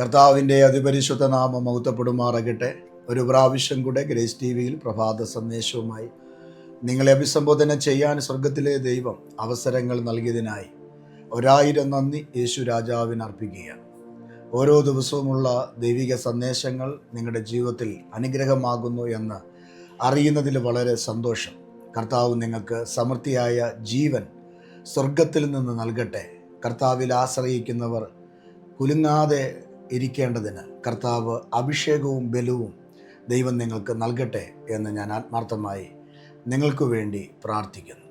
കർത്താവിന്റെ അതിപരിശുദ്ധ നാമം മൗത്തപ്പെടുമാറകട്ടെ ഒരു പ്രാവശ്യം കൂടെ ഗ്രേസ് ടി വിയിൽ പ്രഭാത സന്ദേശവുമായി നിങ്ങളെ അഭിസംബോധന ചെയ്യാൻ സ്വർഗത്തിലെ ദൈവം അവസരങ്ങൾ നൽകിയതിനായി ഒരായിരം നന്ദി യേശു രാജാവിന് അർപ്പിക്കുകയാണ്. ഓരോ ദിവസവുമുള്ള ദൈവിക സന്ദേശങ്ങൾ നിങ്ങളുടെ ജീവിതത്തിൽ അനുഗ്രഹമാകുന്നു എന്ന് അറിയുന്നതിൽ വളരെ സന്തോഷം. കർത്താവ് നിങ്ങൾക്ക് സമൃദ്ധിയായ ജീവൻ സ്വർഗത്തിൽ നിന്ന് നൽകട്ടെ. കർത്താവിൽ ആശ്രയിക്കുന്നവർ കുലുങ്ങാതെ ഇരിക്കേണ്ടതിന് കർത്താവ് അഭിഷേകവും ബലവും ദൈവം നിങ്ങൾക്ക് നൽകട്ടെ എന്ന് ഞാൻ ആത്മാർത്ഥമായി നിങ്ങൾക്ക് വേണ്ടി പ്രാർത്ഥിക്കുന്നു.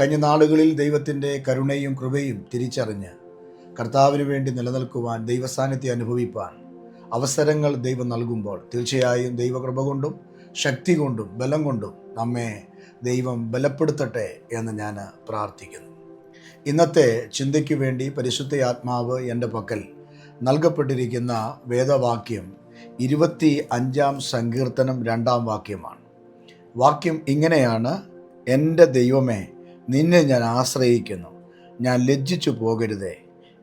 കഴിഞ്ഞ നാളുകളിൽ ദൈവത്തിന്റെ കരുണയും കൃപയും തിരിച്ചറിഞ്ഞ് കർത്താവിന് വേണ്ടി നിലനിൽക്കുവാൻ ദൈവസാന്നിധ്യം അനുഭവിപ്പാൻ അവസരങ്ങൾ ദൈവം നൽകുമ്പോൾ തീർച്ചയായും ദൈവകൃപ കൊണ്ടും ശക്തി കൊണ്ടും ബലം കൊണ്ടും നമ്മെ ദൈവം ബലപ്പെടുത്തട്ടെ എന്ന് ഞാൻ പ്രാർത്ഥിക്കുന്നു. ഇന്നത്തെ ചിന്തയ്ക്ക് വേണ്ടി പരിശുദ്ധ ആത്മാവ് എന്റെ പക്കൽ നൽകപ്പെട്ടിരിക്കുന്ന വേദവാക്യം ഇരുപത്തി അഞ്ചാം സങ്കീർത്തനം രണ്ടാം വാക്യമാണ്. വാക്യം ഇങ്ങനെയാണ് എന്റെ ദൈവമേ നിന്നെ ഞാൻ ആശ്രയിക്കുന്നു. ഞാൻ ലജ്ജിച്ചു പോകരുതേ.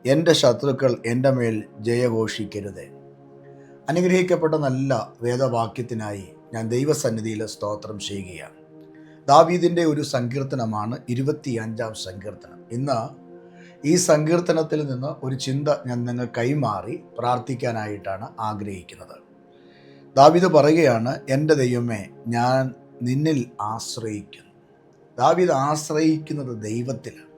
എന്റെ ശത്രുക്കൾ എന്റെ മേൽ ജയഘോഷിക്കരുതേ. അനുഗ്രഹിക്കപ്പെട്ട നല്ല വേദവാക്യത്തിനായി ഞാൻ ദൈവസന്നിധിയിൽ സ്തോത്രം ചെയ്യുകയാണ്. ദാവീദിന്റെ ഒരു സങ്കീർത്തനമാണ് ഇരുപത്തി അഞ്ചാം സങ്കീർത്തനം. ഇന്ന് ഈ സങ്കീർത്തനത്തിൽ നിന്ന് ഒരു ചിന്ത ഞാൻ നിങ്ങൾ കൈമാറി പ്രാർത്ഥിക്കാനായിട്ടാണ് ആഗ്രഹിക്കുന്നത്. ദാവീദ് പറയുകയാണ് എന്റെ ദൈവമേ ഞാൻ നിന്നിൽ ആശ്രയിക്കുന്നു. ദാവീദ് ആശ്രയിക്കുന്നത് ദൈവത്തിലാണ്.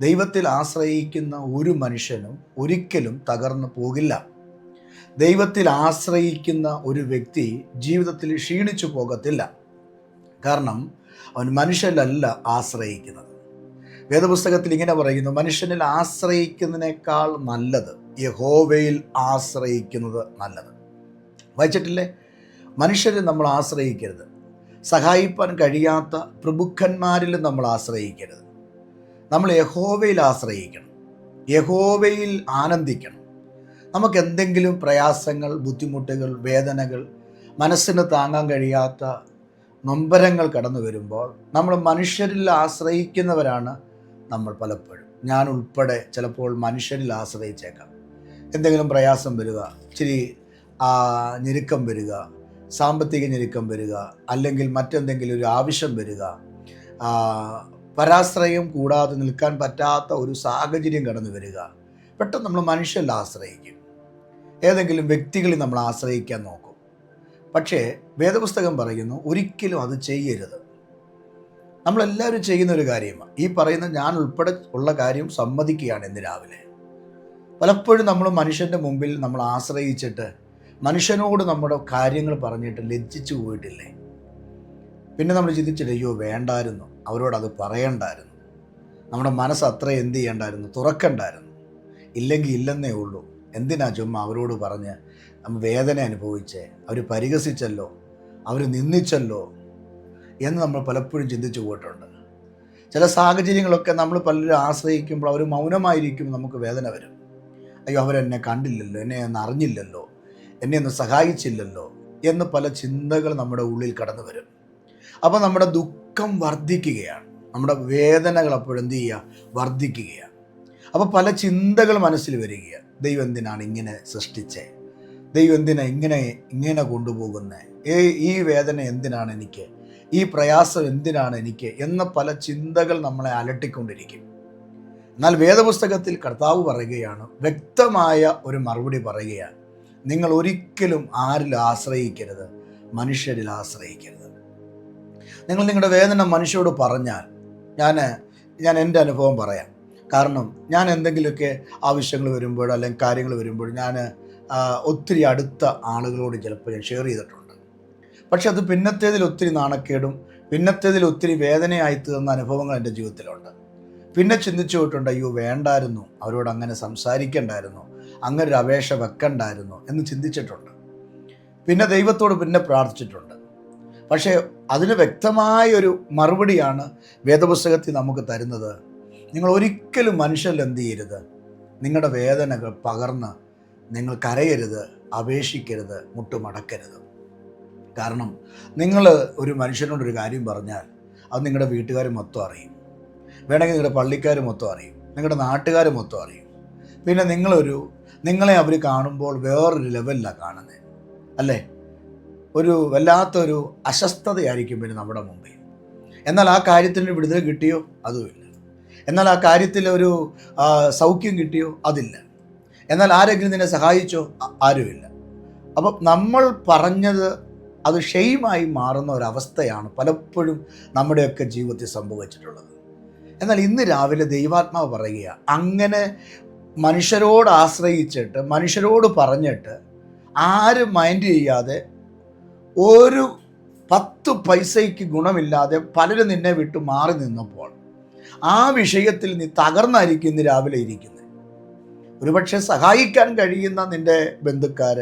ദൈവത്തിൽ ആശ്രയിക്കുന്ന ഒരു മനുഷ്യനും ഒരിക്കലും തകർന്നു പോകില്ല. ദൈവത്തിൽ ആശ്രയിക്കുന്ന ഒരു വ്യക്തി ജീവിതത്തിൽ ക്ഷീണിച്ചു പോകത്തില്ല. കാരണം അവൻ മനുഷ്യനല്ല ആശ്രയിക്കുന്നത്. വേദപുസ്തകത്തിൽ ഇങ്ങനെ പറയുന്നു മനുഷ്യനിൽ ആശ്രയിക്കുന്നതിനേക്കാൾ നല്ലത് യഹോവയിൽ ആശ്രയിക്കുന്നത് നല്ലത്. വായിച്ചിട്ടില്ലേ? മനുഷ്യരെ നമ്മൾ ആശ്രയിക്കരുത്. സഹായിപ്പാൻ കഴിയാത്ത പ്രഭുക്കന്മാരിൽ നമ്മൾ ആശ്രയിക്കരുത്. നമ്മൾ യഹോവയിൽ ആശ്രയിക്കണം. യഹോവയിൽ ആനന്ദിക്കണം. നമുക്ക് എന്തെങ്കിലും പ്രയാസങ്ങൾ ബുദ്ധിമുട്ടുകൾ വേദനകൾ മനസ്സിന് താങ്ങാൻ കഴിയാത്ത നൊമ്പരങ്ങൾ കടന്നു വരുമ്പോൾ നമ്മൾ മനുഷ്യരിൽ ആശ്രയിക്കുന്നവരാണ് നമ്മൾ പലപ്പോഴും. ഞാൻ ഉൾപ്പെടെ ചിലപ്പോൾ മനുഷ്യനിൽ ആശ്രയിച്ചേക്കാം. എന്തെങ്കിലും പ്രയാസം വരിക ഇച്ചിരി ഞെരുക്കം വരിക സാമ്പത്തിക ഞെരുക്കം വരിക അല്ലെങ്കിൽ മറ്റെന്തെങ്കിലും ഒരു ആവശ്യം വരിക പരാശ്രയം കൂടാതെ നിൽക്കാൻ പറ്റാത്ത ഒരു സാഹചര്യം കടന്നു വരിക പെട്ടെന്ന് നമ്മൾ മനുഷ്യരിൽ ആശ്രയിക്കും. ഏതെങ്കിലും വ്യക്തികളിൽ നമ്മൾ ആശ്രയിക്കാൻ നോക്കും. പക്ഷേ വേദപുസ്തകം പറയുന്നു ഒരിക്കലും അത് ചെയ്യരുത്. നമ്മളെല്ലാവരും ചെയ്യുന്ന ഒരു കാര്യമാണ് ഈ പറയുന്ന ഞാൻ ഉൾപ്പെടെ ഉള്ള കാര്യം സമ്മതിക്കുകയാണ് ഇന്ന് രാവിലെ. പലപ്പോഴും നമ്മൾ മനുഷ്യന്റെ മുമ്പിൽ നമ്മൾ ആശ്രയിച്ചിട്ട് മനുഷ്യനോട് നമ്മുടെ കാര്യങ്ങൾ പറഞ്ഞിട്ട് ലജ്ജിച്ചു പോയിട്ടില്ലേ? പിന്നെ നമ്മൾ ചിന്തിച്ചില്ല അയ്യോ വേണ്ടായിരുന്നു. അവരോടത് പറയണ്ടായിരുന്നു. നമ്മുടെ മനസ്സ് അത്ര എന്ത് ചെയ്യണ്ടായിരുന്നു? തുറക്കണ്ടായിരുന്നു. ഇല്ലെങ്കിൽ ഇല്ലെന്നേ ഉള്ളൂ. എന്തിനാ ചുമ്മാ അവരോട് പറഞ്ഞ് നമ്മൾ വേദന അനുഭവിച്ചേ. അവർ പരിഹസിച്ചല്ലോ. അവർ നിന്ദിച്ചല്ലോ. എന്ന് നമ്മൾ പലപ്പോഴും ചിന്തിച്ചു പോയിട്ടുണ്ട്. ചില സാഹചര്യങ്ങളൊക്കെ നമ്മൾ പലരും ആശ്രയിക്കുമ്പോൾ അവർ മൗനമായിരിക്കും നമുക്ക് വേദന വരും. അയ്യോ അവരെന്നെ കണ്ടില്ലല്ലോ എന്നെ ഒന്ന് അറിഞ്ഞില്ലല്ലോ എന്നെ ഒന്ന് സഹായിച്ചില്ലല്ലോ എന്ന് പല ചിന്തകൾ നമ്മുടെ ഉള്ളിൽ കടന്നു വരും. അപ്പോൾ നമ്മുടെ ദുഃഖം വർദ്ധിക്കുകയാണ്. നമ്മുടെ വേദനകൾ അപ്പോഴെന്ത് ചെയ്യുക? വർദ്ധിക്കുകയാണ്. അപ്പോൾ പല ചിന്തകൾ മനസ്സിൽ വരികയാണ്. ദൈവം എന്തിനാണ് ഇങ്ങനെ സൃഷ്ടിച്ചത് ദൈവം എന്തിനാ ഇങ്ങനെ ഇങ്ങനെ കൊണ്ടുപോകുന്നത് ഏ ഈ വേദന എന്തിനാണ് എനിക്ക്? ഈ പ്രയാസം എന്തിനാണ് എനിക്ക് എന്ന പല ചിന്തകൾ നമ്മളെ അലട്ടിക്കൊണ്ടിരിക്കും. എന്നാൽ വേദപുസ്തകത്തിൽ കർത്താവ് പറയുകയാണ് വ്യക്തമായ ഒരു മറുപടി പറയുകയാണ്. നിങ്ങൾ ഒരിക്കലും ആരിൽ ആശ്രയിക്കരുത് മനുഷ്യരിൽ ആശ്രയിക്കരുത്. നിങ്ങൾ നിങ്ങളുടെ വേദന മനുഷ്യരോട് പറഞ്ഞാൽ ഞാൻ ഞാൻ എന്റെ അനുഭവം പറയാം. കാരണം ഞാൻ എന്തെങ്കിലുമൊക്കെ ആവശ്യങ്ങൾ വരുമ്പോഴോ അല്ലെങ്കിൽ കാര്യങ്ങൾ വരുമ്പോഴോ ഞാൻ ഒത്തിരി അടുത്ത ആളുകളോട് ചിലപ്പോൾ ഞാൻ ഷെയർ ചെയ്തിട്ടുണ്ട്. പക്ഷെ അത് പിന്നത്തേതിൽ ഒത്തിരി നാണക്കേടും പിന്നത്തേതിൽ ഒത്തിരി വേദനയായി തീർന്ന അനുഭവങ്ങൾ എന്റെ ജീവിതത്തിലുണ്ട്. പിന്നെ ചിന്തിച്ചു പോയിട്ടുണ്ട് അയ്യോ വേണ്ടായിരുന്നു. അവരോട് അങ്ങനെ സംസാരിക്കണ്ടായിരുന്നു. അങ്ങനെ ഒരു അപേക്ഷ വെക്കണ്ടായിരുന്നു എന്ന് ചിന്തിച്ചിട്ടുണ്ട്. പിന്നെ ദൈവത്തോട് പിന്നെ പ്രാർത്ഥിച്ചിട്ടുണ്ട്. പക്ഷേ അതിന് വ്യക്തമായ ഒരു മറുപടിയാണ് വേദപുസ്തകത്തിൽ നമുക്ക് തരുന്നത്. നിങ്ങൾ ഒരിക്കലും മനുഷ്യരിൽ എന്ത് ചെയ്യരുത്. നിങ്ങളുടെ വേദനകൾ പകർന്ന് നിങ്ങൾ കരയരുത് അപേക്ഷിക്കരുത് മുട്ടുമടക്കരുത്. കാരണം നിങ്ങൾ ഒരു മനുഷ്യനോടൊരു കാര്യം പറഞ്ഞാൽ അത് നിങ്ങളുടെ വീട്ടുകാർ മൊത്തം അറിയും. വേണമെങ്കിൽ നിങ്ങളുടെ പള്ളിക്കാർ മൊത്തം അറിയും. നിങ്ങളുടെ നാട്ടുകാർ മൊത്തം അറിയും. പിന്നെ നിങ്ങളൊരു നിങ്ങളെ അവർ കാണുമ്പോൾ വേറൊരു ലെവലിലാണ് കാണുന്നത് അല്ലേ? ഒരു വല്ലാത്തൊരു അസ്വസ്ഥതയായിരിക്കും പിന്നെ നമ്മുടെ മുമ്പിൽ. എന്നാൽ ആ കാര്യത്തിന് വിടുതൽ കിട്ടിയോ? അതുമില്ല. എന്നാൽ ആ കാര്യത്തിൽ ഒരു സൗഖ്യം കിട്ടിയോ? അതില്ല. എന്നാൽ ആരെങ്കിലും നിന്നെ സഹായിച്ചോ? ആരുമില്ല. അപ്പം നമ്മൾ പറഞ്ഞത് അത് ഷെയിമായി മാറുന്ന ഒരവസ്ഥയാണ് പലപ്പോഴും നമ്മുടെയൊക്കെ ജീവിതത്തിൽ സംഭവിച്ചിട്ടുള്ളത്. എന്നാൽ ഇന്ന് രാവിലെ ദൈവാത്മാവ് പറയുക അങ്ങനെ മനുഷ്യരോട് ആശ്രയിച്ചിട്ട് മനുഷ്യരോട് പറഞ്ഞിട്ട് ആരും മൈൻഡ് ചെയ്യാതെ ഒരു പത്ത് പൈസയ്ക്ക് ഗുണമില്ലാതെ പലരും നിന്നെ വിട്ട് മാറി നിന്നപ്പോൾ ആ വിഷയത്തിൽ നീ തകർന്നായിരിക്കും ഇന്ന് രാവിലെ ഇരിക്കുന്നത് ഒരുപക്ഷെ സഹായിക്കാൻ കഴിയുന്ന നിന്റെ ബന്ധുക്കാർ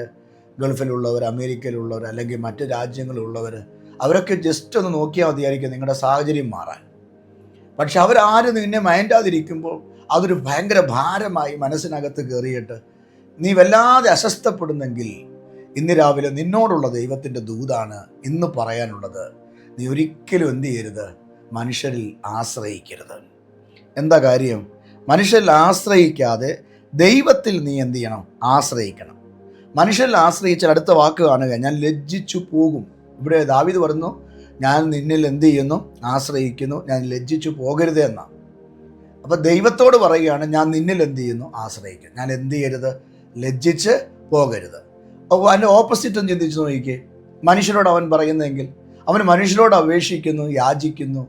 ഗൾഫിലുള്ളവർ അമേരിക്കയിലുള്ളവർ അല്ലെങ്കിൽ മറ്റ് രാജ്യങ്ങളിലുള്ളവർ അവരൊക്കെ ജസ്റ്റ് ഒന്ന് നോക്കിയാൽ മതിയായിരിക്കും നിങ്ങളുടെ സാഹചര്യം മാറാൻ. പക്ഷെ അവരാരും നിന്നെ മയണ്ടാതിരിക്കുമ്പോൾ അതൊരു ഭയങ്കര ഭാരമായി മനസ്സിനകത്ത് കയറിയിട്ട് നീ വല്ലാതെ അസ്വസ്ഥപ്പെടുന്നെങ്കിൽ ഇന്ന് രാവിലെ നിന്നോടുള്ള ദൈവത്തിന്റെ ദൂതാണ് ഇന്ന് പറയാനുള്ളത്. നീ ഒരിക്കലും എന്ത് ചെയ്യരുത്? മനുഷ്യരിൽ ആശ്രയിക്കരുത്. എന്താ കാര്യം? മനുഷ്യരിൽ ആശ്രയിക്കാതെ ദൈവത്തിൽ നീ എന്ത് ചെയ്യണം? ആശ്രയിക്കണം. മനുഷ്യരിൽ ആശ്രയിച്ചാൽ അടുത്ത വാക്ക് കാണുക. ഞാൻ ലജ്ജിച്ചു പോകും. ഇവിടെ ദാവിദ് പറഞ്ഞു ഞാൻ നിന്നിൽ എന്ത് ചെയ്യുന്നു? ആശ്രയിക്കുന്നു. ഞാൻ ലജ്ജിച്ചു പോകരുത് എന്നാണ് അപ്പം ദൈവത്തോട് പറയുകയാണ് ഞാൻ നിന്നിൽ എന്ത് ചെയ്യുന്നു? ആശ്രയിക്കുന്നു. ഞാൻ എന്ത് ചെയ്യരുത്? ലജ്ജിച്ച് പോകരുത്. അപ്പോൾ അതിന്റെ ഓപ്പോസിറ്റ് ഒന്ന് ചിന്തിച്ച് നോക്കിക്കേ. മനുഷ്യരോട് അവൻ പറയുന്നെങ്കിൽ അവൻ മനുഷ്യരോട് അപേക്ഷിക്കുന്നു യാചിക്കുന്നു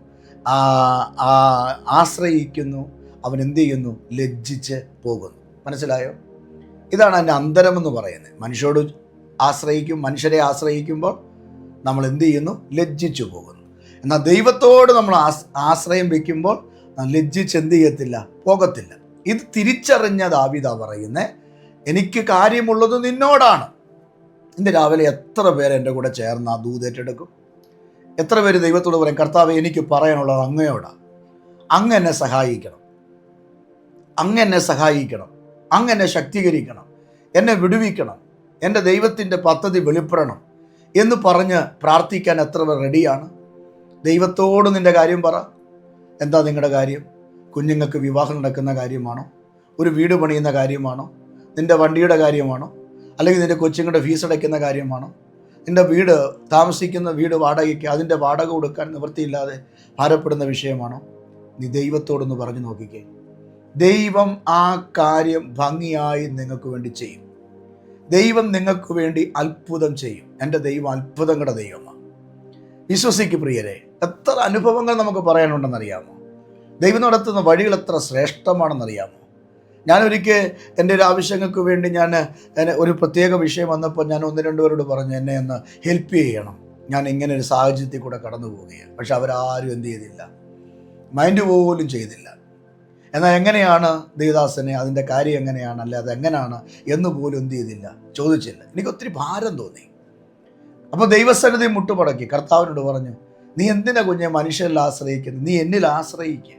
ആശ്രയിക്കുന്നു അവൻ എന്ത് ചെയ്യുന്നു? ലജ്ജിച്ച് പോകുന്നു. മനസ്സിലായോ? ഇതാണ് അതിന്റെ അന്തരം എന്ന് പറയുന്നത്. മനുഷ്യരോട് ആശ്രയിക്കും മനുഷ്യരെ ആശ്രയിക്കുമ്പോൾ നമ്മൾ എന്ത് ചെയ്യുന്നു? ലജ്ജിച്ചു പോകുന്നു. എന്നാൽ ദൈവത്തോട് നമ്മൾ ആശ്രയം വെക്കുമ്പോൾ നാം ലജ്ജിച്ച് എന്ത് ചെയ്യത്തില്ല? പോകത്തില്ല. ഇത് തിരിച്ചറിഞ്ഞ ദാവിത പറയുന്നത് എനിക്ക് കാര്യമുള്ളത് നിന്നോടാണ്. ഇന്ന് രാവിലെ എത്ര പേര് എന്റെ കൂടെ ചേർന്ന് ആ ദൂതേറ്റെടുക്കും എത്ര പേര് ദൈവത്തോട് പറയും കർത്താവ് എനിക്ക് പറയാനുള്ളത് അങ്ങയോടാണ് അങ്ങ് എന്നെ സഹായിക്കണം. അങ്ങ് എന്നെ സഹായിക്കണം. അങ്ങ് എന്നെ ശക്തീകരിക്കണം. എന്നെ വിടുവിക്കണം. എന്റെ ദൈവത്തിന്റെ പദ്ധതി വെളിപ്പെടണം എന്ന് പറഞ്ഞ് പ്രാർത്ഥിക്കാൻ എത്ര റെഡിയാണ്? ദൈവത്തോട് നിന്റെ കാര്യം പറ. എന്താ നിങ്ങളുടെ കാര്യം? കുഞ്ഞുങ്ങൾക്ക് വിവാഹം നടക്കുന്ന കാര്യമാണോ? ഒരു വീട് പണിയുന്ന കാര്യമാണോ? നിന്റെ വണ്ടിയുടെ കാര്യമാണോ? അല്ലെങ്കിൽ നിന്റെ കൊച്ചുങ്ങളുടെ ഫീസ് അടയ്ക്കുന്ന കാര്യമാണോ? നിന്റെ വീട് താമസിക്കുന്ന വീട് വാടകയ്ക്ക് അതിന്റെ വാടക കൊടുക്കാൻ നിവൃത്തിയില്ലാതെ ഭാരപ്പെടുന്ന വിഷയമാണോ? നീ ദൈവത്തോടൊന്ന് പറഞ്ഞു നോക്കിക്കേ. ദൈവം ആ കാര്യം ഭംഗിയായി നിങ്ങൾക്ക് വേണ്ടി ചെയ്യും. ദൈവം നിങ്ങൾക്ക് വേണ്ടി അത്ഭുതം ചെയ്യും. എന്റെ ദൈവം അത്ഭുതങ്ങളുടെ ദൈവമാണ് വിശ്വസിക്ക് പ്രിയരെ എത്ര അനുഭവങ്ങൾ നമുക്ക് പറയാനുണ്ടെന്നറിയാമോ? ദൈവം നടത്തുന്ന വഴികൾ എത്ര ശ്രേഷ്ഠമാണെന്നറിയാമോ? ഞാനൊരിക്കൽ എന്റെ ഒരു ആവശ്യങ്ങൾക്ക് വേണ്ടി ഞാൻ ഒരു പ്രത്യേക വിഷയം വന്നപ്പോൾ ഞാൻ ഒന്ന് രണ്ടുപേരോട് പറഞ്ഞു എന്നെ ഒന്ന് ഹെൽപ്പ് ചെയ്യണം. ഞാൻ ഇങ്ങനെ ഒരു സാഹചര്യത്തിൽ കൂടെ കടന്നു പോവുകയാണ് പക്ഷെ അവരാരും എന്ത് ചെയ്തില്ല. മൈൻഡ് പോലും ചെയ്തില്ല. എന്നാൽ എങ്ങനെയാണ് ദേവദാസനെ അതിന്റെ കാര്യം എങ്ങനെയാണ് അല്ലെ അത് എങ്ങനെയാണ് എന്ന് പോലും എന്ത് ചെയ്തില്ല ചോദിച്ചില്ല. എനിക്ക് ഒത്തിരി ഭാരം തോന്നി. അപ്പോൾ ദൈവസന്നിധി മുട്ടുപടക്കി കർത്താവിനോട് പറഞ്ഞു നീ എന്തിനാ കുഞ്ഞെ മനുഷ്യരിൽ ആശ്രയിക്കുന്നത്? നീ എന്നിൽ ആശ്രയിക്കുക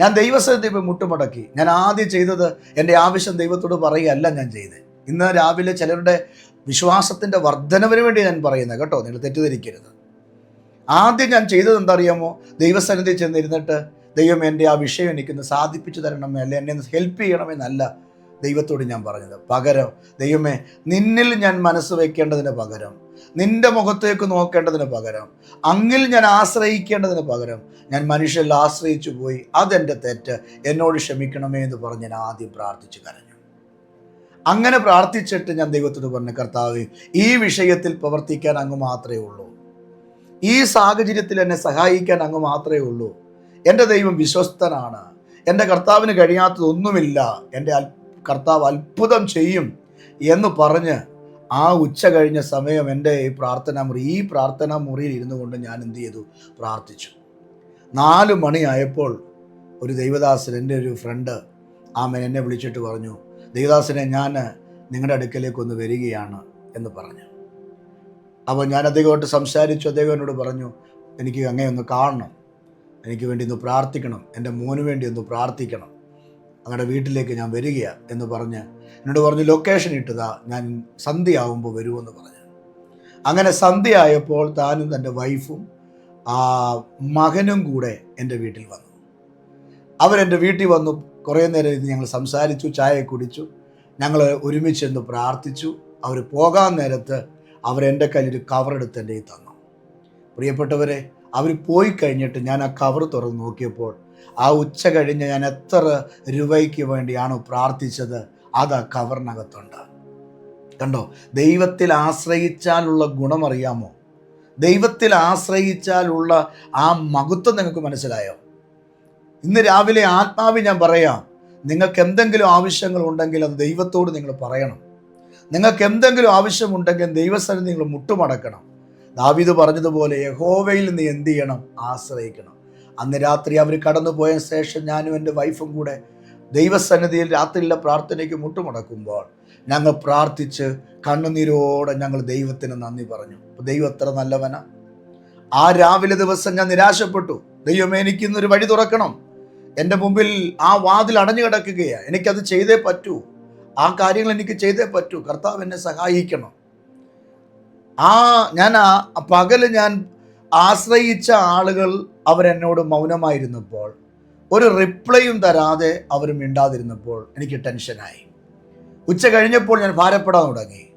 ഞാൻ ദൈവസന്നിധി പോയി മുട്ടുമടക്കി ഞാൻ ആദ്യം ചെയ്തത് എന്റെ ആവശ്യം ദൈവത്തോട് പറയുകയല്ല ഞാൻ ചെയ്തത്. ഇന്ന് രാവിലെ ചിലരുടെ വിശ്വാസത്തിന്റെ വർധനവിന് വേണ്ടി ഞാൻ പറയുന്നത് കേട്ടോ നിങ്ങൾ തെറ്റിദ്ധരിക്കരുത്. ആദ്യം ഞാൻ ചെയ്തത് എന്താ അറിയാമോ ദൈവസന്നിധി ചെന്നിരുന്നിട്ട് ദൈവം എന്റെ ആ വിഷയം എനിക്കൊന്ന് സാധിപ്പിച്ചു തരണമേ അല്ലെ? എന്നെ ഒന്ന് ഹെൽപ്പ് ചെയ്യണമെന്നല്ല ദൈവത്തോട് ഞാൻ പറഞ്ഞത്. പകരം ദൈവമേ നിന്നിൽ ഞാൻ മനസ്സ് വയ്ക്കേണ്ടതിന് പകരം നിന്റെ മുഖത്തേക്ക് നോക്കേണ്ടതിന് പകരം അങ്ങിൽ ഞാൻ ആശ്രയിക്കേണ്ടതിന് പകരം ഞാൻ മനുഷ്യരിൽ ആശ്രയിച്ചു പോയി. അതെന്റെ തെറ്റ്. എന്നോട് ക്ഷമിക്കണമേ എന്ന് പറഞ്ഞ് ഞാൻ ആദ്യം പ്രാർത്ഥിച്ചു കരഞ്ഞു. അങ്ങനെ പ്രാർത്ഥിച്ചിട്ട് ഞാൻ ദൈവത്തോട് പറഞ്ഞു കർത്താവ് ഈ വിഷയത്തിൽ പ്രവർത്തിക്കാൻ അങ്ങ് മാത്രമേ ഉള്ളൂ. ഈ സാഹചര്യത്തിൽ എന്നെ സഹായിക്കാൻ അങ്ങ് മാത്രമേ ഉള്ളൂ. എന്റെ ദൈവം വിശ്വസ്തനാണ്. എന്റെ കർത്താവിന് കഴിയാത്തതൊന്നുമില്ല. എന്റെ കർത്താവ് അത്ഭുതം ചെയ്യും എന്ന് പറഞ്ഞ് ആ ഉച്ച കഴിഞ്ഞ സമയം എന്റെ ഈ പ്രാർത്ഥനാ മുറി ഈ പ്രാർത്ഥനാ മുറിയിൽ ഇരുന്നു കൊണ്ട് ഞാൻ എന്ത് ചെയ്തു? പ്രാർത്ഥിച്ചു. നാല് മണിയായപ്പോൾ ഒരു ദൈവദാസൻ എന്റെ ഒരു ഫ്രണ്ട് ആമൻ എന്നെ വിളിച്ചിട്ട് പറഞ്ഞു ദൈവദാസനെ ഞാൻ നിങ്ങളുടെ അടുക്കലേക്ക് ഒന്ന് വരികയാണ് എന്ന് പറഞ്ഞു. അപ്പോൾ ഞാൻ അദ്ദേഹമായിട്ട് സംസാരിച്ചു അദ്ദേഹം എന്നോട് പറഞ്ഞു എനിക്ക് അങ്ങേ ഒന്ന് കാണണം. എനിക്ക് വേണ്ടി ഒന്ന് പ്രാർത്ഥിക്കണം. എന്റെ മോന് വേണ്ടി ഒന്ന് പ്രാർത്ഥിക്കണം. അങ്ങയുടെ വീട്ടിലേക്ക് ഞാൻ വരികയാണ് എന്ന് പറഞ്ഞ് എന്നോട് പറഞ്ഞു ലൊക്കേഷൻ ഇട്ടതാ ഞാൻ സന്ധ്യയാവുമ്പോൾ വരുമെന്ന് പറഞ്ഞു. അങ്ങനെ സന്ധ്യയായപ്പോൾ താനും തന്റെ വൈഫും ആ മകനും കൂടെ എന്റെ വീട്ടിൽ വന്നു. അവരെന്റെ വീട്ടിൽ വന്നു കുറേ നേരം ഇത് ഞങ്ങൾ സംസാരിച്ചു ചായ കുടിച്ചു. ഞങ്ങൾ ഒരുമിച്ച് എന്ന് പ്രാർത്ഥിച്ചു. അവർ പോകാൻ നേരത്ത് അവരെന്റെ കയ്യിൽ ഒരു കവർ എടുത്ത് എന്റെ തന്നു. പ്രിയപ്പെട്ടവരെ അവർ പോയി കഴിഞ്ഞിട്ട് ഞാൻ ആ കവർ തുറന്ന് നോക്കിയപ്പോൾ ആ ഉച്ച കഴിഞ്ഞ് ഞാൻ എത്ര രൂപയ്ക്ക് വേണ്ടിയാണോ പ്രാർത്ഥിച്ചത് അത് ആ കവറിനകത്തുണ്ട്. കണ്ടോ? ദൈവത്തിൽ ആശ്രയിച്ചാലുള്ള ഗുണമറിയാമോ? ദൈവത്തിൽ ആശ്രയിച്ചാലുള്ള ആ മഹത്വം നിങ്ങൾക്ക് മനസ്സിലായോ? ഇന്ന് രാവിലെ ആത്മാവ് ഞാൻ പറയാം നിങ്ങൾക്ക് എന്തെങ്കിലും ആവശ്യങ്ങൾ ഉണ്ടെങ്കിൽ അത് ദൈവത്തോട് നിങ്ങൾ പറയണം. നിങ്ങൾക്ക് എന്തെങ്കിലും ആവശ്യമുണ്ടെങ്കിൽ ദൈവസ്ഥലം നിങ്ങൾ മുട്ടുമടക്കണം. ദാവീദ് പറഞ്ഞതുപോലെ യഹോവയിൽ നീ എന്ത് ചെയ്യണം? ആശ്രയിക്കണം. അന്ന് രാത്രി അവർ കടന്നു പോയ ശേഷം ഞാനും എന്റെ വൈഫും കൂടെ ദൈവസന്നിധിയിൽ രാത്രിയിലെ പ്രാർത്ഥനയ്ക്ക് മുട്ടുമുടക്കുമ്പോൾ ഞങ്ങൾ പ്രാർത്ഥിച്ച് കണ്ണുനീരോടെ ഞങ്ങൾ ദൈവത്തിന് നന്ദി പറഞ്ഞു. ദൈവം എത്ര നല്ലവനാ. ആ രാവിലെ ദിവസം ഞാൻ നിരാശപ്പെട്ടു. ദൈവം എനിക്കിന്നൊരു വഴി തുറക്കണം. എന്റെ മുമ്പിൽ ആ വാതിൽ അടഞ്ഞു കിടക്കുകയാണ്. എനിക്കത് ചെയ്തേ പറ്റൂ. ആ കാര്യങ്ങൾ എനിക്ക് ചെയ്തേ പറ്റൂ. കർത്താവ് എന്നെ സഹായിക്കണം. ആ ഞാൻ ആ പകൽ ഞാൻ ആശ്രയിച്ച ആളുകൾ അവരെന്നോട് മൗനമായിരുന്നപ്പോൾ ഒരു റിപ്ലൈയും തരാതെ അവർ മിണ്ടാതിരുന്നപ്പോൾ എനിക്ക് ടെൻഷനായി. ഉച്ച കഴിഞ്ഞപ്പോൾ ഞാൻ ഭാരപ്പെടാൻ തുടങ്ങി.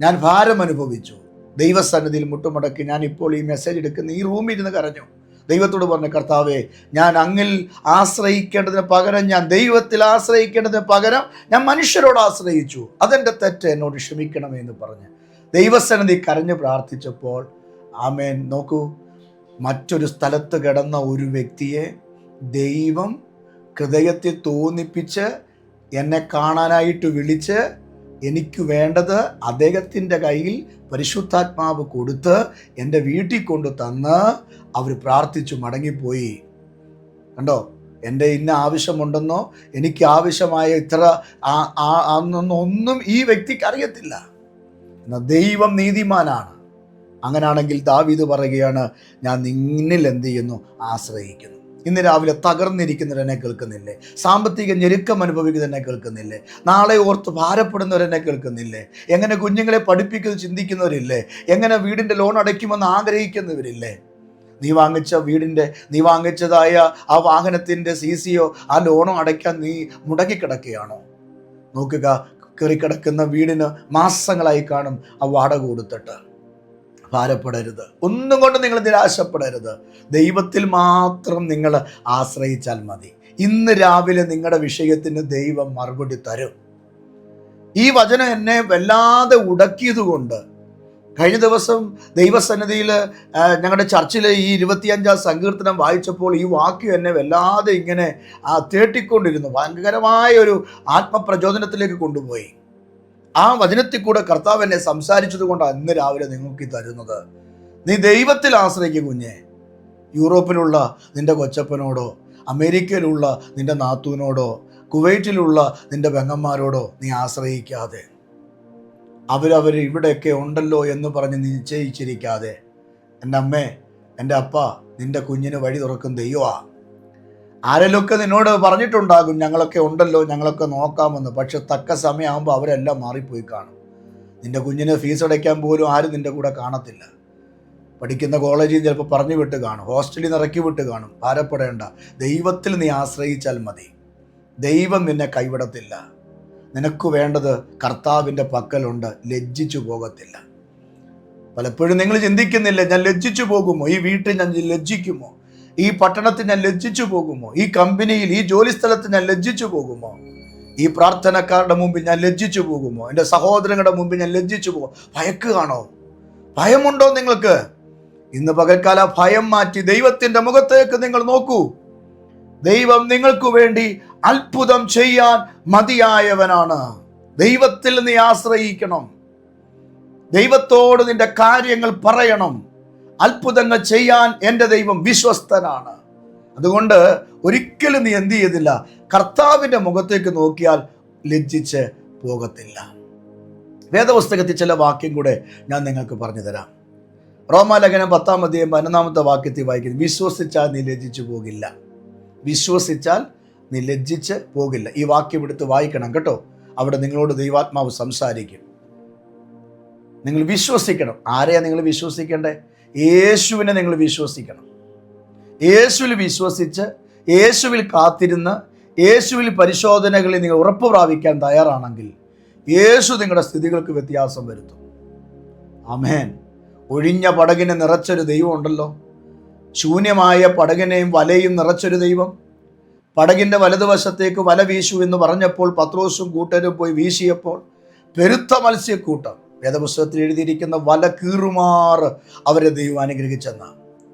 ഞാൻ ഭാരം അനുഭവിച്ചു. ദൈവസന്നിധിയിൽ മുട്ടുമുടക്കി ഞാൻ ഇപ്പോൾ ഈ മെസ്സേജ് എടുക്കുന്ന ഈ റൂമിൽ ഇരുന്ന് കരഞ്ഞു. ദൈവത്തോട് പറഞ്ഞ കർത്താവേ ഞാൻ അങ്ങിൽ ആശ്രയിക്കേണ്ടതിന് പകരം ഞാൻ ദൈവത്തിൽ ആശ്രയിക്കേണ്ടതിന് പകരം ഞാൻ മനുഷ്യരോട് ആശ്രയിച്ചു. അതെന്റെ തെറ്റ് എന്നോട് ക്ഷമിക്കണമെന്ന് പറഞ്ഞ് ദൈവസന്നിധി കരഞ്ഞു പ്രാർത്ഥിച്ചപ്പോൾ ആമേൻ. നോക്കൂ മറ്റൊരു സ്ഥലത്ത് കിടന്ന ഒരു വ്യക്തിയെ ദൈവം ഹൃദയത്തെ തോന്നിപ്പിച്ച് എന്നെ കാണാനായിട്ട് വിളിച്ച് എനിക്ക് വേണ്ടത് അദ്ദേഹത്തിന്റെ കയ്യിൽ പരിശുദ്ധാത്മാവ് കൊടുത്ത് എന്റെ വീട്ടിൽ കൊണ്ട് തന്ന് അവർ പ്രാർത്ഥിച്ചു മടങ്ങിപ്പോയി. കണ്ടോ എന്റെ ഇന്ന ആവശ്യമുണ്ടെന്നോ എനിക്ക് ആവശ്യമായ ഇത്ര ആ- ഒന്നും ഈ വ്യക്തിക്ക് അറിയത്തില്ല. ദൈവം നീതിമാനാണ്. അങ്ങനാണെങ്കിൽ ദാവീദ് പറയുകയാണ് ഞാൻ നിന്നിൽ എന്ത് ചെയ്യുന്നു? ആശ്രയിക്കുന്നു. ഇന്ന് രാവിലെ തകർന്നിരിക്കുന്നവരെന്നെ കേൾക്കുന്നില്ലേ? സാമ്പത്തിക ഞെരുക്കം അനുഭവിക്കുന്നതെന്നെ കേൾക്കുന്നില്ലേ? നാളെ ഓർത്ത് ഭാരപ്പെടുന്നവരെന്നെ കേൾക്കുന്നില്ലേ? എങ്ങനെ കുഞ്ഞുങ്ങളെ പഠിപ്പിക്കുന്നത് ചിന്തിക്കുന്നവരില്ലേ? എങ്ങനെ വീടിന്റെ ലോൺ അടയ്ക്കുമെന്ന് ആഗ്രഹിക്കുന്നവരില്ലേ? നീ വാങ്ങിച്ച വീടിന്റെ നീ വാങ്ങിച്ചതായ ആ വാഹനത്തിന്റെ സി സിയോ ആ ലോണോ അടയ്ക്കാൻ നീ മുടങ്ങിക്കിടക്കുകയാണോ? നോക്കുക കയറിക്കിടക്കുന്ന വീടിന് മാസങ്ങളായി കാണും ആ വാടക കൊടുത്തിട്ട്. ഭാരപ്പെടരുത്. ഒന്നും കൊണ്ട് നിങ്ങൾ നിരാശപ്പെടരുത് ദൈവത്തിൽ മാത്രം നിങ്ങൾ ആശ്രയിച്ചാൽ മതി. ഇന്ന് രാവിലെ നിങ്ങളുടെ വിഷയത്തിന് ദൈവം മറുപടി തരും. ഈ വചനം എന്നെ വല്ലാതെ ഉടക്കിയതുകൊണ്ട് കഴിഞ്ഞ ദിവസം ദൈവസന്നിധിയിൽ ഞങ്ങളുടെ ചർച്ചിലെ ഈ ഇരുപത്തിയഞ്ചാം സങ്കീർത്തനം വായിച്ചപ്പോൾ ഈ വാക്യം എന്നെ വല്ലാതെ ഇങ്ങനെ തേട്ടിക്കൊണ്ടിരുന്നു. ഭയങ്കരമായ ഒരു ആത്മപ്രചോദനത്തിലേക്ക് കൊണ്ടുപോയി. ആ വചനത്തിൽ കൂടെ കർത്താവ് എന്നെ സംസാരിച്ചത് കൊണ്ടാണ് ഇന്ന് രാവിലെ നിങ്ങൾക്ക് തരുന്നത്. നീ ദൈവത്തിൽ ആശ്രയിക്കും കുഞ്ഞെ. യൂറോപ്പിലുള്ള നിന്റെ കൊച്ചപ്പനോടോ അമേരിക്കയിലുള്ള നിന്റെ നാത്തൂനോടോ കുവൈറ്റിലുള്ള നിന്റെ പെങ്ങന്മാരോടോ നീ ആശ്രയിക്കാതെ. അവരവർ ഇവിടെയൊക്കെ ഉണ്ടല്ലോ എന്ന് പറഞ്ഞ് നിശ്ചയിച്ചിരിക്കാതെ എന്റെ അമ്മേ എന്റെ അപ്പ നിന്റെ കുഞ്ഞിന് വഴി തുറക്കും ദൈവമാ. ആരെങ്കിലുമൊക്കെ നിന്നോട് പറഞ്ഞിട്ടുണ്ടാകും ഞങ്ങളൊക്കെ ഉണ്ടല്ലോ ഞങ്ങളൊക്കെ നോക്കാമെന്ന്. പക്ഷെ തക്ക സമയമാകുമ്പോൾ അവരെല്ലാം മാറിപ്പോയി കാണും. നിന്റെ കുഞ്ഞിന് ഫീസ് അടയ്ക്കാൻ പോലും ആരും നിന്റെ കൂടെ കാണത്തില്ല. പഠിക്കുന്ന കോളേജിൽ ചിലപ്പോൾ പറഞ്ഞു വിട്ട് കാണും ഹോസ്റ്റലിൽ നിന്ന് ഇറക്കി വിട്ട് കാണും. ഭാരപ്പെടേണ്ട. ദൈവത്തിൽ നീ ആശ്രയിച്ചാൽ മതി. ദൈവം നിന്നെ കൈവിടത്തില്ല. നിനക്ക് വേണ്ടത് കർത്താവിന്റെ പക്കലുണ്ട് ലജ്ജിച്ചു പോകത്തില്ല. പലപ്പോഴും നിങ്ങൾ ചിന്തിക്കുന്നില്ല ഞാൻ ലജ്ജിച്ചു പോകുമോ? ഈ വീട്ടിൽ ഞാൻ ലജ്ജിക്കുമോ? ഈ പട്ടണത്തിൽ ഞാൻ ലജ്ജിച്ചു പോകുമോ? ഈ കമ്പനിയിൽ ഈ ജോലി സ്ഥലത്ത് ഞാൻ ലജ്ജിച്ചു പോകുമോ? ഈ പ്രാർത്ഥനക്കാരുടെ മുമ്പിൽ ഞാൻ ലജ്ജിച്ചു പോകുമോ? എന്റെ സഹോദരങ്ങളുടെ മുമ്പിൽ ഞാൻ ലജ്ജിച്ചു പോകുമോ? ഭയക്കുകയാണോ ഭയമുണ്ടോ നിങ്ങൾക്ക്? ഇന്ന് പകൽക്കാല ഭയം മാറ്റി ദൈവത്തിന്റെ മുഖത്തേക്ക് നിങ്ങൾ നോക്കൂ. ദൈവം നിങ്ങൾക്ക് വേണ്ടി അത്ഭുതം ചെയ്യാൻ മതിയായവനാണ്. ദൈവത്തിൽ നീ ആശ്രയിക്കണം. ദൈവത്തോട് നിന്റെ കാര്യങ്ങൾ പറയണം. അത്ഭുതങ്ങൾ ചെയ്യാൻ എന്റെ ദൈവം വിശ്വസ്തനാണ്. അതുകൊണ്ട് ഒരിക്കലും നീ എന്ത് ചെയ്തില്ല. കർത്താവിന്റെ മുഖത്തേക്ക് നോക്കിയാൽ ലജ്ജിച്ച് പോകത്തില്ല. വേദപുസ്തകത്തിൽ ചില വാക്യം കൂടെ ഞാൻ നിങ്ങൾക്ക് പറഞ്ഞു തരാം. റോമാലേഖനം പത്താം അധ്യായം പതിനൊന്നാമത്തെ വാക്യത്തിൽ വായിക്കുന്നു. വിശ്വസിച്ചാൽ നീ ലജ്ജിച്ചു പോകില്ല. വിശ്വസിച്ചാൽ നീ ലജ്ജിച്ച് പോകില്ല. ഈ വാക്യം എടുത്ത് വായിക്കണം കേട്ടോ. അവിടെ നിങ്ങളോട് ദൈവാത്മാവ് സംസാരിക്കും. നിങ്ങൾ വിശ്വസിക്കണം. ആരെയാണ് നിങ്ങൾ വിശ്വസിക്കേണ്ടേ? യേശുവിനെ നിങ്ങൾ വിശ്വസിക്കണം. യേശുവിൽ വിശ്വസിച്ച് യേശുവിൽ കാത്തിരുന്ന് യേശുവിൽ പരിശോധനകളിൽ നിങ്ങൾ ഉറപ്പ് പ്രാപിക്കാൻ തയ്യാറാണെങ്കിൽ യേശു നിങ്ങളുടെ സ്ഥിതികൾക്ക് വ്യത്യാസം വരുത്തും. അമേൻ ഒഴിഞ്ഞ പടകിനെ നിറച്ചൊരു ദൈവം ഉണ്ടല്ലോ. ശൂന്യമായ പടകിനെയും വലയും നിറച്ചൊരു ദൈവം. പടകിന്റെ വലതുവശത്തേക്ക് വല വീശു എന്ന് പറഞ്ഞപ്പോൾ പത്രോസും കൂട്ടരും പോയി വീശിയപ്പോൾ പെരുത്ത മത്സ്യക്കൂട്ടം. വേദപുസ്തകത്തിൽ എഴുതിയിരിക്കുന്ന വല കീറുമാറ് അവരെ ദൈവം അനുഗ്രഹിച്ചെന്ന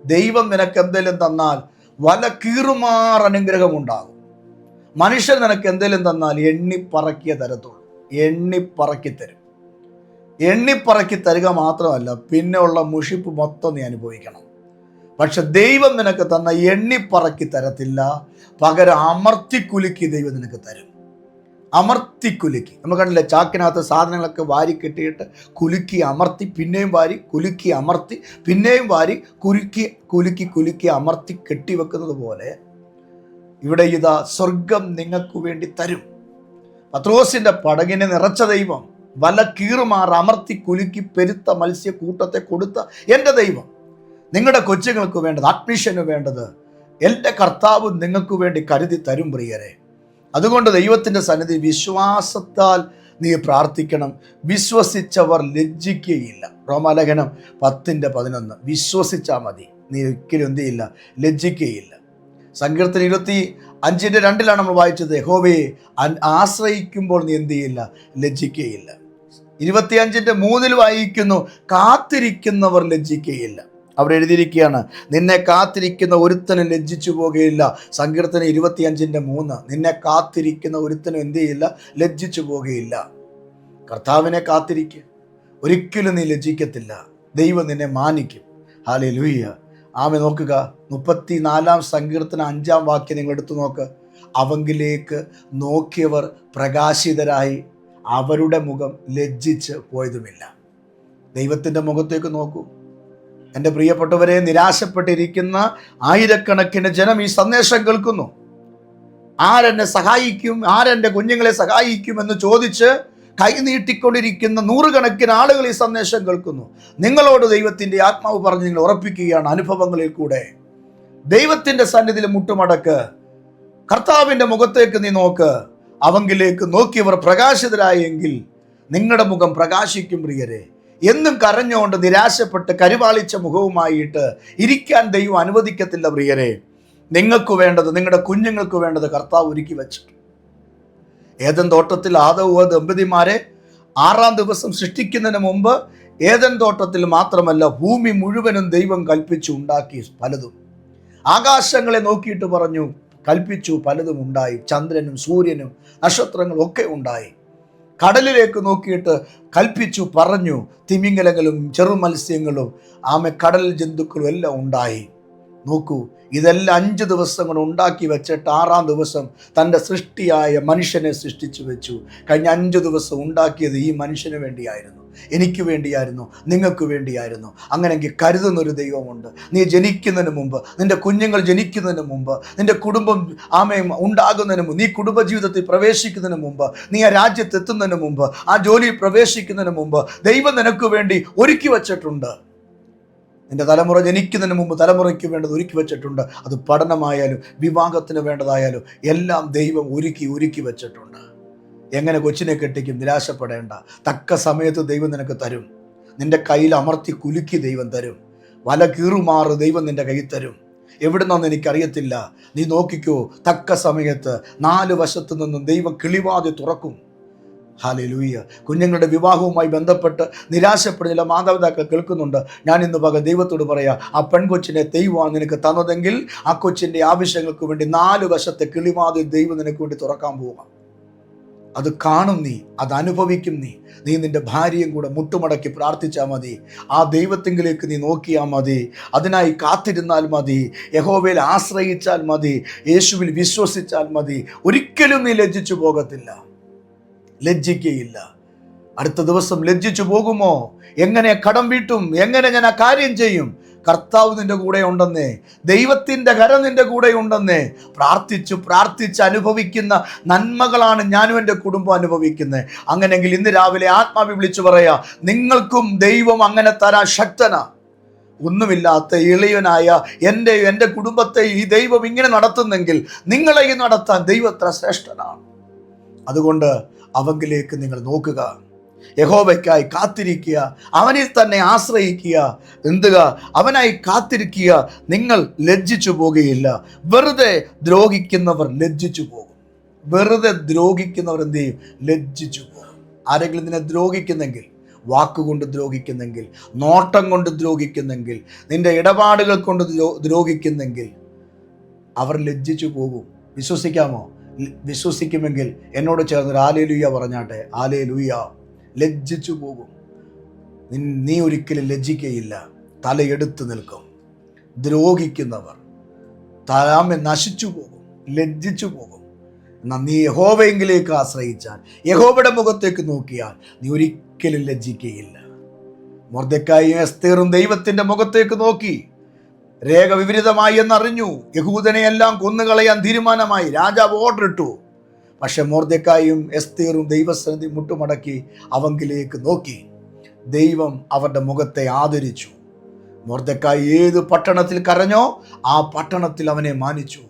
ദൈവം നിനക്ക് എന്തെങ്കിലും തന്നാൽ വല കീറുമാർ അനുഗ്രഹം ഉണ്ടാകും മനുഷ്യൻ നിനക്ക് എന്തെങ്കിലും തന്നാൽ എണ്ണിപ്പറക്കിയ തരത്തുള്ളൂ. എണ്ണിപ്പറക്കി തരും എണ്ണിപ്പറക്കി തരിക മാത്രമല്ല പിന്നെയുള്ള മുഷിപ്പ് മൊത്തം നീ അനുഭവിക്കണം. പക്ഷെ ദൈവം നിനക്ക് തന്ന എണ്ണിപ്പറക്കി തരത്തില്ല. പകരം അമർത്തിക്കുലുക്കി ദൈവം നിനക്ക് തരും. അമർത്തിക്കുലുക്കി നമ്മൾ കണ്ടില്ലേ ചാക്കിനകത്ത് സാധനങ്ങളൊക്കെ വാരി കെട്ടിയിട്ട് കുലുക്കി അമർത്തി പിന്നെയും വാരി കുലുക്കി അമർത്തി പിന്നെയും വാരി കുലുക്കി കുലുക്കി കുലുക്കി അമർത്തി കെട്ടിവെക്കുന്നത് പോലെ ഇവിടെ ഇതാ സ്വർഗം നിങ്ങൾക്ക് വേണ്ടി തരും. പത്രോസിന്റെ പടകിനെ നിറച്ച ദൈവം വല കീറുമാർ അമർത്തി കുലുക്കി പെരുത്ത മത്സ്യ കൂട്ടത്തെ കൊടുത്ത എന്റെ ദൈവം. നിങ്ങളുടെ കൊച്ചുങ്ങൾക്ക് വേണ്ടത് അഡ്മിഷന് വേണ്ടത്. എന്റെ കർത്താവ് നിങ്ങൾക്ക് വേണ്ടി കരുതി തരും പ്രിയരെ. അതുകൊണ്ട് ദൈവത്തിന്റെ സന്നിധി വിശ്വാസത്താൽ നീ പ്രാർത്ഥിക്കണം. വിശ്വസിച്ചവർ ലജ്ജിക്കുകയില്ല. റോമാലേഖനം പത്തിന്റെ പതിനൊന്ന്. വിശ്വസിച്ചാൽ മതി. നീ ഒരിക്കലും എന്ത് ചെയ്യില്ല? ലജ്ജിക്കുകയില്ല. സങ്കീർത്തന ഇരുപത്തി അഞ്ചിന്റെ രണ്ടിലാണ് നമ്മൾ വായിച്ചത്. യഹോവയെ ആശ്രയിക്കുമ്പോൾ നീ എന്ത് ചെയ്യില്ല? ലജ്ജിക്കുകയില്ല. ഇരുപത്തിയഞ്ചിന്റെ മൂന്നിൽ വായിക്കുന്നു കാത്തിരിക്കുന്നവർ ലജ്ജിക്കുകയില്ല. അവിടെ എഴുതിയിരിക്കുകയാണ് നിന്നെ കാത്തിരിക്കുന്ന ഒരുത്തനും ലജ്ജിച്ചു പോകുകയില്ല. സങ്കീർത്തനം ഇരുപത്തിയഞ്ചിന്റെ മൂന്ന് നിന്നെ കാത്തിരിക്കുന്ന ഒരുത്തനും എന്ത് ചെയ്യില്ല? ലജ്ജിച്ചു പോകുകയില്ല. കർത്താവിനെ കാത്തിരിക്കുക ഒരിക്കലും നീ ലജ്ജിക്കത്തില്ല. ദൈവം നിന്നെ മാനിക്കും. ഹാലെ ലൂയ്യ ആമെ നോക്കുക മുപ്പത്തി നാലാം സങ്കീർത്തന അഞ്ചാം വാക്യം നിങ്ങൾ എടുത്തു നോക്ക്. അവങ്കിലേക്ക് നോക്കിയവർ പ്രകാശിതരായി അവരുടെ മുഖം ലജ്ജിച്ച് പോയതുമില്ല. ദൈവത്തിന്റെ മുഖത്തേക്ക് നോക്കൂ. എന്റെ പ്രിയപ്പെട്ടവരെ നിരാശപ്പെട്ടിരിക്കുന്ന ആയിരക്കണക്കിന് ജനം ഈ സന്ദേശം കേൾക്കുന്നു. ആരെന്നെ സഹായിക്കും ആരെന്റെ കുഞ്ഞുങ്ങളെ സഹായിക്കും എന്ന് ചോദിച്ച് കൈ നീട്ടിക്കൊണ്ടിരിക്കുന്ന നൂറുകണക്കിന് ആളുകൾ ഈ സന്ദേശം കേൾക്കുന്നു. നിങ്ങളോട് ദൈവത്തിന്റെ ആത്മാവ് പറഞ്ഞ് നിങ്ങൾ ഉറപ്പിക്കുകയാണ് അനുഭവങ്ങളിൽ കൂടെ. ദൈവത്തിന്റെ സന്നിധിയിൽ മുട്ടുമടക്ക്. കർത്താവിന്റെ മുഖത്തേക്ക് നീ നോക്ക്. അവങ്കിലേക്ക് നോക്കിയവർ പ്രകാശിതരായെങ്കിൽ നിങ്ങളുടെ മുഖം പ്രകാശിക്കും പ്രിയരെ. എന്നും കരഞ്ഞുകൊണ്ട് നിരാശപ്പെട്ട് കരുവാളിച്ച മുഖവുമായിട്ട് ഇരിക്കാൻ ദൈവം അനുവദിക്കത്തില്ല പ്രിയരെ. നിങ്ങൾക്ക് വേണ്ടത് നിങ്ങളുടെ കുഞ്ഞുങ്ങൾക്ക് വേണ്ടത് കർത്താവ് ഒരുക്കി വെച്ചു ഏതൻ തോട്ടത്തിൽ ആദവ ദമ്പതിമാരെ ആറാം ദിവസം സൃഷ്ടിക്കുന്നതിന് മുമ്പ് ഏതൻ തോട്ടത്തിൽ മാത്രമല്ല ഭൂമി മുഴുവനും ദൈവം കൽപ്പിച്ചു ഉണ്ടാക്കി പലതും. ആകാശങ്ങളെ നോക്കിയിട്ട് പറഞ്ഞു കൽപ്പിച്ചു പലതും ഉണ്ടായി. ചന്ദ്രനും സൂര്യനും നക്ഷത്രങ്ങളും ഒക്കെ ഉണ്ടായി. കടലിലേക്ക് നോക്കിയിട്ട് കൽപ്പിച്ചു പറഞ്ഞു തിമിംഗലങ്ങളും ചെറുമത്സ്യങ്ങളും ആമെ കടൽ ജന്തുക്കളും എല്ലാം ഉണ്ടായി. നോക്കൂ ഇതെല്ലാം അഞ്ച് ദിവസം കൊണ്ട് ഉണ്ടാക്കി വെച്ചിട്ട് ആറാം ദിവസം തന്റെ സൃഷ്ടിയായ മനുഷ്യനെ സൃഷ്ടിച്ചു വെച്ചു. കഴിഞ്ഞ അഞ്ച് ദിവസം ഉണ്ടാക്കിയത് ഈ മനുഷ്യന് വേണ്ടിയായിരുന്നു. എനിക്ക് വേണ്ടിയായിരുന്നു നിങ്ങൾക്ക് വേണ്ടിയായിരുന്നു. അങ്ങനെങ്കിൽ കരുതുന്നൊരു ദൈവമുണ്ട്. നീ ജനിക്കുന്നതിന് മുമ്പ് നിന്റെ കുഞ്ഞുങ്ങൾ ജനിക്കുന്നതിന് മുമ്പ് നിന്റെ കുടുംബം ആമയും ഉണ്ടാകുന്നതിന് മുമ്പ് നീ കുടുംബജീവിതത്തിൽ പ്രവേശിക്കുന്നതിന് മുമ്പ് നീ ആ രാജ്യത്ത് എത്തുന്നതിന് മുമ്പ് ആ ജോലിയിൽ പ്രവേശിക്കുന്നതിന് മുമ്പ് ദൈവം നിനക്ക് വേണ്ടി ഒരുക്കി വച്ചിട്ടുണ്ട്. നിന്റെ തലമുറ ജനിക്കുന്നതിന് മുമ്പ് തലമുറയ്ക്ക് വേണ്ടത് ഒരുക്കി വെച്ചിട്ടുണ്ട്. അത് പഠനമായാലും വിവാഹത്തിന് വേണ്ടതായാലും എല്ലാം ദൈവം ഒരുക്കി ഒരുക്കി വെച്ചിട്ടുണ്ട്. എങ്ങനെ കൊച്ചിനെ കെട്ടിക്കും? നിരാശപ്പെടേണ്ട. തക്ക സമയത്ത് ദൈവം നിനക്ക് തരും. നിന്റെ കയ്യിൽ അമർത്തി കുലുക്കി ദൈവം തരും. വല കീറുമാറ് ദൈവം നിന്റെ കയ്യിൽ തരും. എവിടുന്നാന്ന് എനിക്കറിയത്തില്ല. നീ നോക്കിക്കോ തക്ക സമയത്ത് നാല് വശത്തു നിന്നും ദൈവം കിളിവാതി തുറക്കും. ഹാലേ ലൂയ്യ കുഞ്ഞുങ്ങളുടെ വിവാഹവുമായി ബന്ധപ്പെട്ട് നിരാശപ്പെടുന്ന ചില മാതാപിതാക്കൾ കേൾക്കുന്നുണ്ട്. ഞാൻ ഇന്ന് പക ദൈവത്തോട് പറയാം ആ പെൺകൊച്ചിനെ ദൈവമാണ് നിനക്ക് തന്നതെങ്കിൽ ആ കൊച്ചിന്റെ ആവശ്യങ്ങൾക്ക് വേണ്ടി നാല് വശത്തെ കിളിമാതി ദൈവം നിനക്ക് വേണ്ടി തുറക്കാൻ പോവുക. അത് കാണും നീ അത് അനുഭവിക്കും നീ. നീ നിന്റെ ഭാര്യയും കൂടെ മുട്ടുമടക്കി പ്രാർത്ഥിച്ചാൽ മതി. ആ ദൈവത്തെങ്കിലേക്ക് നീ നോക്കിയാൽ മതി. അതിനായി കാത്തിരുന്നാൽ മതി. യഹോവയിൽ ആശ്രയിച്ചാൽ മതി. യേശുവിൽ വിശ്വസിച്ചാൽ മതി. ഒരിക്കലും നീ ലജ്ജിച്ചു പോകത്തില്ല. ലജ്ജിക്കുകയില്ല അടുത്ത ദിവസം ലജ്ജിച്ചു പോകുമോ? എങ്ങനെ കടം വീട്ടും? എങ്ങനെ ഞാൻ ആ കാര്യം ചെയ്യും? കർത്താവ് നിന്റെ കൂടെ ഉണ്ടെന്നേ ദൈവത്തിന്റെ കര നിന്റെ കൂടെ ഉണ്ടെന്നേ പ്രാർത്ഥിച്ചു പ്രാർത്ഥിച്ച് അനുഭവിക്കുന്ന നന്മകളാണ് ഞാനും എന്റെ കുടുംബം അനുഭവിക്കുന്നത്. അങ്ങനെങ്കിൽ ഇന്ന് രാവിലെ ആത്മാവി വിളിച്ചു പറയാ നിങ്ങൾക്കും ദൈവം അങ്ങനെ തരാൻ ശക്തനാ. ഒന്നുമില്ലാത്ത എളിയനായ എന്റെ എന്റെ കുടുംബത്തെ ഈ ദൈവം ഇങ്ങനെ നടത്തുന്നെങ്കിൽ നിങ്ങളെ നടത്താൻ ദൈവത്ര ശ്രേഷ്ഠനാണ്. അതുകൊണ്ട് അവങ്കിലേക്ക് നിങ്ങൾ നോക്കുക. യഹോവയ്ക്കായി കാത്തിരിക്കുക. അവനിൽ തന്നെ ആശ്രയിക്കുക. എന്തുക? അവനായി കാത്തിരിക്കുക. നിങ്ങൾ ലജ്ജിച്ചു പോകുകയില്ല വെറുതെ ദ്രോഹിക്കുന്നവർ ലജ്ജിച്ചു പോകും. വെറുതെ ദ്രോഹിക്കുന്നവർ എന്ത് ചെയ്യും? ലജ്ജിച്ചു പോകും. ആരെങ്കിലും നിന്നെ ദ്രോഹിക്കുന്നെങ്കിൽ വാക്കുകൊണ്ട് ദ്രോഹിക്കുന്നെങ്കിൽ നോട്ടം കൊണ്ട് ദ്രോഹിക്കുന്നെങ്കിൽ നിന്റെ ഇടപാടുകൾ കൊണ്ട് ദ്രോ- ദ്രോഹിക്കുന്നെങ്കിൽ അവർ ലജ്ജിച്ചു പോകും. വിശ്വസിക്കാമോ? വിശ്വസിക്കുമെങ്കിൽ എന്നോട് ചേർന്ന് ആലേ ലൂയ പറഞ്ഞാട്ടെ. ആലേ ലൂയ ലജ്ജിച്ചു പോകും. നീ ഒരിക്കലും ലജ്ജിക്കയില്ല. തലയെടുത്ത് നിൽക്കും. ദ്രോഹിക്കുന്നവർ താമെ നശിച്ചു പോകും. ലജ്ജിച്ചു പോകും. എന്നാൽ നീ യഹോവയെങ്കിലേക്ക് ആശ്രയിച്ചാൽ യഹോവയുടെ മുഖത്തേക്ക് നോക്കിയാൽ നീ ഒരിക്കലും ലജ്ജിക്കയില്ല. മൊർദക്കായും എസ്തേറും ദൈവത്തിന്റെ മുഖത്തേക്ക് നോക്കി. രേഖ വിപരീതമായി എന്നറിഞ്ഞു. യഹൂദനെയെല്ലാം കൊന്നുകളയാൻ തീരുമാനമായി. രാജാവ് ഓർഡർ ഇട്ടു. പക്ഷെ മോർദക്കായും എസ്തീറും ദൈവസന്നിധി മുട്ടുമടക്കി അവങ്കിലേക്ക് നോക്കി. ദൈവം അവരുടെ മുഖത്തെ ആദരിച്ചു. മോർദക്കായി ഏത് പട്ടണത്തിൽ കരഞ്ഞോ ആ പട്ടണത്തിൽ അവനെ മാനിച്ചു.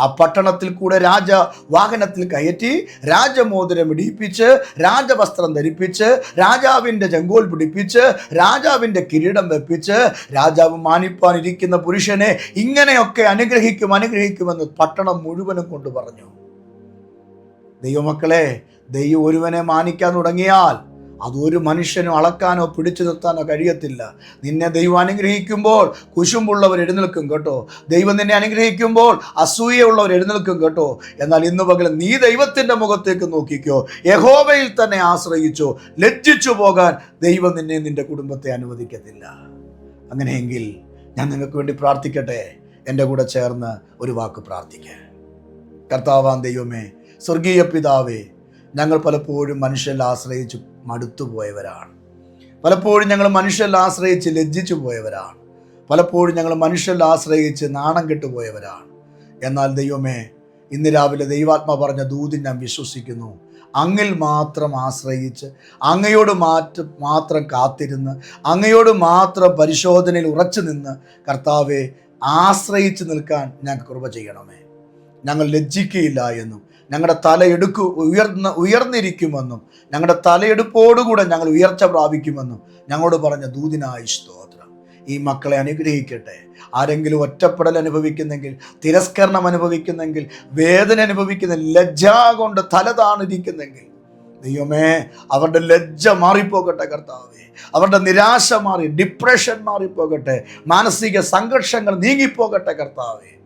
ആ പട്ടണത്തിൽ കൂടെ രാജ വാഹനത്തിൽ കയറ്റി രാജമോതിരം ഇടിപ്പിച്ച് രാജവസ്ത്രം ധരിപ്പിച്ച് രാജാവിന്റെ ചെങ്കോൽ പിടിപ്പിച്ച് രാജാവിന്റെ കിരീടം വെപ്പിച്ച് രാജാവ് മാനിപ്പാൻ ഇരിക്കുന്ന പുരുഷനെ ഇങ്ങനെയൊക്കെ അനുഗ്രഹിക്കും അനുഗ്രഹിക്കുമെന്ന് പട്ടണം മുഴുവനും കൊണ്ട് പറഞ്ഞു. ദൈവമക്കളെ ദൈവം ഒരുവനെ മാനിക്കാൻ തുടങ്ങിയാൽ അതൊരു മനുഷ്യനും അളക്കാനോ പിടിച്ചു നിർത്താനോ കഴിയത്തില്ല. നിന്നെ ദൈവം അനുഗ്രഹിക്കുമ്പോൾ കുശുമ്പുള്ളവർ എഴുന്നേൽക്കും കേട്ടോ. ദൈവം നിന്നെ അനുഗ്രഹിക്കുമ്പോൾ അസൂയുള്ളവർ എഴുന്നേൽക്കും കേട്ടോ. എന്നാൽ ഇന്ന് പകലും നീ ദൈവത്തിന്റെ മുഖത്തേക്ക് നോക്കിക്കോ. യഹോവയിൽ തന്നെ ആശ്രയിച്ചോ ലജ്ജിച്ചു പോകാൻ ദൈവം നിന്നെ നിന്റെ കുടുംബത്തെ അനുവദിക്കത്തില്ല. അങ്ങനെയെങ്കിൽ ഞാൻ നിങ്ങൾക്ക് വേണ്ടി പ്രാർത്ഥിക്കട്ടെ. എന്റെ കൂടെ ചേർന്ന് ഒരു വാക്ക് പ്രാർത്ഥിക്കാൻ കർത്താവാൻ ദൈവമേ സ്വർഗീയ പിതാവേ ഞങ്ങൾ പലപ്പോഴും മനുഷ്യരിൽ ആശ്രയിച്ച് മടുത്തുപോയവരാണ്. പലപ്പോഴും ഞങ്ങൾ മനുഷ്യരിൽ ആശ്രയിച്ച് ലജ്ജിച്ചു പോയവരാണ്. പലപ്പോഴും ഞങ്ങൾ മനുഷ്യരിൽ ആശ്രയിച്ച് നാണം കെട്ടുപോയവരാണ്. എന്നാൽ ദൈവമേ ഇന്ന് രാവിലെ ദൈവാത്മ പറഞ്ഞ ദൂതി ഞാൻ വിശ്വസിക്കുന്നു. അങ്ങിൽ മാത്രം ആശ്രയിച്ച് അങ്ങയോട് മാറ്റ മാത്രം കാത്തിരുന്ന് അങ്ങയോട് മാത്രം പരിശോധനയിൽ ഉറച്ചു നിന്ന് കർത്താവെ ആശ്രയിച്ച് നിൽക്കാൻ ഞാൻ കൃപ ചെയ്യണമേ. ഞങ്ങൾ ലജ്ജിക്കയില്ല എന്നും ഞങ്ങളുടെ തലയെടുക്കു ഉയർന്ന ഉയർന്നിരിക്കുമെന്നും ഞങ്ങളുടെ തലയെടുപ്പോടുകൂടെ ഞങ്ങൾ ഉയർച്ച പ്രാപിക്കുമെന്നും ഞങ്ങളോട് പറഞ്ഞ ദൂതിനായി സ്തോത്രം. ഈ മക്കളെ അനുഗ്രഹിക്കട്ടെ. ആരെങ്കിലും ഒറ്റപ്പെടൽ അനുഭവിക്കുന്നെങ്കിൽ തിരസ്കരണം അനുഭവിക്കുന്നെങ്കിൽ വേദന അനുഭവിക്കുന്ന ലജ്ജ കൊണ്ട് തല താണിരിക്കുന്നെങ്കിൽ ദൈവമേ അവരുടെ ലജ്ജ മാറിപ്പോകട്ടെ കർത്താവേ. അവരുടെ നിരാശ മാറി ഡിപ്രഷൻ മാറിപ്പോകട്ടെ. മാനസിക സംഘർഷങ്ങൾ നീങ്ങിപ്പോകട്ടെ കർത്താവേ.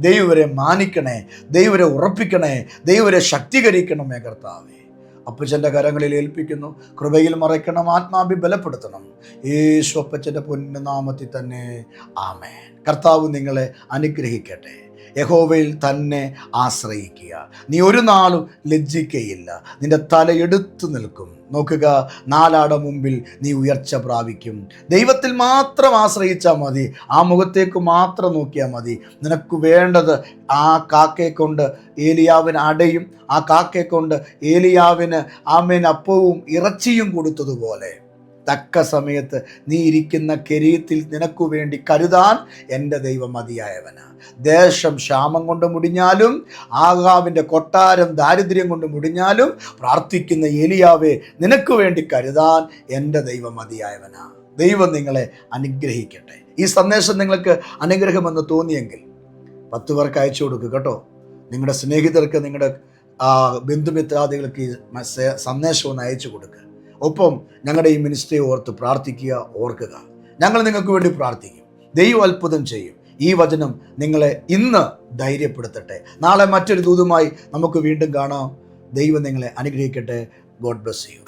ദൈവരെ മാനിക്കണേ ദൈവരെ ഉറപ്പിക്കണേ ദൈവരെ ശക്തീകരിക്കണമേ കർത്താവേ. അപ്പച്ചന്റെ കരങ്ങളിൽ ഏൽപ്പിക്കുന്നു കൃപയിൽ മറയ്ക്കണം ആത്മാഭി ബലപ്പെടുത്തണം. യേശു അപ്പച്ചന്റെ പൊന്നുനാമത്തിൽ തന്നെ. ആമേ കർത്താവ് നിങ്ങളെ അനുഗ്രഹിക്കട്ടെ. യഹോവയിൽ തന്നെ ആശ്രയിക്കുക. നീ ഒരു നാളും ലജ്ജിക്കയില്ല. നിന്റെ തലയെടുത്തു നിൽക്കും. നോക്കുക നാലാട മുമ്പിൽ നീ ഉയർച്ച പ്രാപിക്കും. ദൈവത്തിൽ മാത്രം ആശ്രയിച്ചാൽ മതി. ആ മുഖത്തേക്ക് മാത്രം നോക്കിയാൽ മതി. നിനക്ക് വേണ്ടത് ആ കാക്കയെ കൊണ്ട് ഏലിയാവിന് അടയും ആ കാക്കയെ കൊണ്ട് ഏലിയാവിന് ആമേൻ അപ്പവും ഇറച്ചിയും കൊടുത്തതുപോലെ. തക്ക സമയത്ത് നീ ഇരിക്കുന്ന കെരീത്തിൽ നിനക്കു വേണ്ടി കരുതാൻ എന്റെ ദൈവം മതിയായവനാണ് ദേശം ക്ഷാമം കൊണ്ട് മുടിഞ്ഞാലും ആകാവിന്റെ കൊട്ടാരം ദാരിദ്ര്യം കൊണ്ട് മുടിഞ്ഞാലും പ്രാർത്ഥിക്കുന്ന ഏലിയാവെ നിനക്ക് വേണ്ടി കരുതാൻ എന്റെ ദൈവം മതിയായവനാ. ദൈവം നിങ്ങളെ അനുഗ്രഹിക്കട്ടെ. ഈ സന്ദേശം നിങ്ങൾക്ക് അനുഗ്രഹമെന്ന് തോന്നിയെങ്കിൽ പത്ത് പേർക്ക് അയച്ചു കൊടുക്കുക കേട്ടോ. നിങ്ങളുടെ സ്നേഹിതർക്ക് നിങ്ങളുടെ ബന്ധുമിത്രാദികൾക്ക് ഈ സന്ദേശം ഒന്ന് അയച്ചു കൊടുക്കുക ഒപ്പം ഞങ്ങളുടെ ഈ മിനിസ്ട്രിയെ ഓർത്ത് പ്രാർത്ഥിക്കുക ഓർക്കുക. ഞങ്ങൾ നിങ്ങൾക്ക് വേണ്ടി പ്രാർത്ഥിക്കും. ദൈവം അത്ഭുതം ചെയ്യും. ഈ വചനം നിങ്ങളെ ഇന്ന് ധൈര്യപ്പെടുത്തട്ടെ. നാളെ മറ്റൊരു ദൂതുമായി നമുക്ക് വീണ്ടും കാണാം. ദൈവം നിങ്ങളെ അനുഗ്രഹിക്കട്ടെ. God bless you